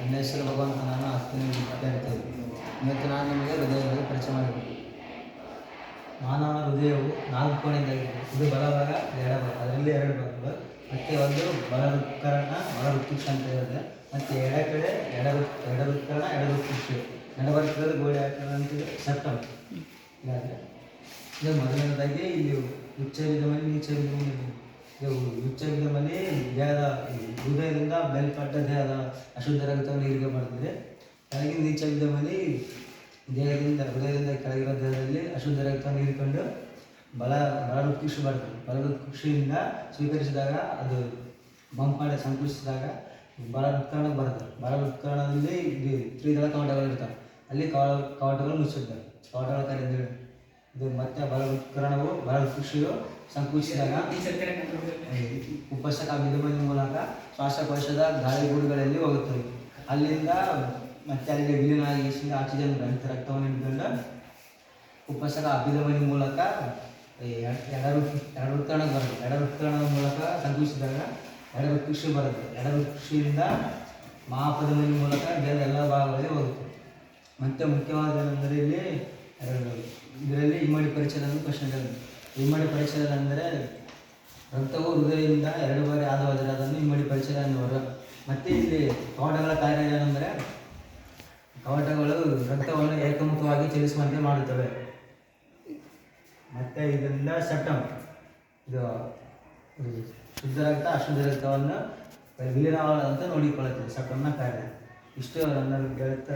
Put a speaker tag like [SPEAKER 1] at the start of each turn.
[SPEAKER 1] ನನ್ನ ಹೆಸರು ಭಗವಂತ ನಾನು ಹತ್ತನೇ ವಿದ್ಯಾರ್ಥಿ ಇವತ್ತು ನಾನು ನಿಮಗೆ ಹೃದಯದಲ್ಲಿ ಪರಿಚಯ ಮಾಡಬೇಕು ಮಾನವನ ಹೃದಯವು ನಾಲ್ಕು ಕೋಣೆಯಿಂದಾಗಿದೆ ಇದು ಬಲಭಾಗ ಎಡಭಾಗ ಅದರಲ್ಲಿ ಎರಡು ಭಾಗಗಳು. ಮತ್ತು ಒಂದು ಬಲ ಋತ್ಕರಣ ಬಲ ಹೃತ್ಕುಕ್ಷ ಅಂತ ಹೇಳಿದ್ರೆ ಮತ್ತು ಎಡ ಕಡೆ ಎಡ ಎಡ ಹೃತ್ಕರಣ ಎಡ ಹೃತ್ಕುಕ್ಷ ನಡಬರ್ಕದ ಗೋಡೆ ಹಾಕೋದು ಅಂತ ಸೆಪ್ಟಮ್ ಇದಾದರೆ. ಇದು ಮೊದಲನೇದಾಗಿ ಇಲ್ಲಿ ಉಚ್ಚ ವಿಧಮನಿ ನೀಚ ವಿಧಮನಿ ಇದು ಉಚ್ಚ ವಿಧಮನಿ ದೇಹದ ಹೃದಯದಿಂದ ಮೇಲ್ಪಟ್ಟ ದೇಹದ ಅಶುದ್ಧ ರಕ್ತವನ್ನು ನೀರಿಗೆ ಬರ್ತದೆ ಕೆಳಗಿನ ನೀಚ ವಿಧಮನಿ ದೇಹದಿಂದ, ಹೃದಯದಿಂದ ಕೆಳಗಿರೋ ದೇಹದಲ್ಲಿ ಅಶುದ್ಧ ರಕ್ತವನ್ನು ಹೀರಿಕೊಂಡು ಬಲ ಬಲ ಕುಕ್ಷಿ ಬರ್ತದೆ ಬಲದ ಕುಕ್ಷಿಯಿಂದ ಸ್ವೀಕರಿಸಿದಾಗ ಅದು ಬಂಪ್ ಮಾಡಿ ಸಂಕುಚಿಸಿದಾಗ ಬಲ ಉತ್ಕರಣಕ್ಕೆ ಬರುತ್ತೆ ಬಲ ಉತ್ಕರಣದಲ್ಲಿ ತ್ರಿದಳ ಕವಾಟಗಳು ಇರ್ತವೆ. ಅಲ್ಲಿ ಕವ ಕವಾಟಗಳು ಮುಚ್ಚಿರ್ತವೆ ಕವಾಟಗಳ ಕಡೆ ಇದು ಮತ್ತೆ ಬಲ ಉತ್ಕರಣವು ಬಲ ಕುಕ್ಷಿಯು ಸಂಕುಚಿಸಿದಾಗ ಉಪಸಕ ವಿಧಮನಿ ಮೂಲಕ ಶ್ವಾಸಕೋಶದ ಗಾಳಿಗೂಡುಗಳಲ್ಲಿ ಹೋಗುತ್ತದೆ ಅಲ್ಲಿಂದ ಮತ್ತೆ ಅಲ್ಲಿಗೆ ವಿಲೀನ ಆಕ್ಸಿಜನ್ ಗ್ರಂಥ ರಕ್ತವನ್ನು ಹಿಡ್ಕೊಂಡು ಉಪಸಕ ಅಭಿಧಮನಿ ಮೂಲಕ ಎರಡು ಎಡ- ಎಡ ವೃತ್- ಬರುತ್ತೆ ಎಡ ವೃತ್ಕರಣದ ಮೂಲಕ ಸಂಕುಚಿಸಿದಾಗ ಕೃಷಿ ಬರುತ್ತೆ ಎಡ ಕೃಷಿಯಿಂದ ಮಹಾಪಧಮನಿ ಮೂಲಕ ದೇಹದ ಎಲ್ಲ ಭಾಗಗಳಲ್ಲಿ ಹೋಗುತ್ತೆ ಮತ್ತೆ ಮುಖ್ಯವಾದ ಇಲ್ಲಿ ಇದರಲ್ಲಿ ಇಮ್ಮಡಿ ಪರಿಚಯ ಪ್ರಶ್ನೆಗಳು ಕ್ವಶನ್ ಇಮ್ಮಡಿ ಪರಿಚಯ ಅಂದರೆ ರಕ್ತವು ಹೃದಯದಿಂದ ಎರಡು ಬಾರಿ ಆದವಾದರೆ ಅದನ್ನು ಇಮ್ಮಡಿ ಪರಿಚಯ ಅನ್ನುವರು ಮತ್ತೆ ಇಲ್ಲಿ ಕವಾಟಗಳ ಕಾರ್ಯ ಏನೆಂದರೆ ಕವಟಗಳು ರಕ್ತವನ್ನು ಏಕಮುಖವಾಗಿ ಚಲಿಸುವಂತೆ ಮಾಡುತ್ತವೆ. ಮತ್ತೆ ಇದರಿಂದ ಸೆಪ್ಟಮ್ ಇದು ಶುದ್ಧ ರಕ್ತ, ಅಶುದ್ಧ ರಕ್ತವನ್ನು ವಿಲೀನವಾಗದಂತೆ ನೋಡಿಕೊಳ್ಳುತ್ತದೆ. ಸೆಪ್ಟಮ್ನ ಕಾರ್ಯ. ಇಷ್ಟು ನನ್ನ ಗೆಳತ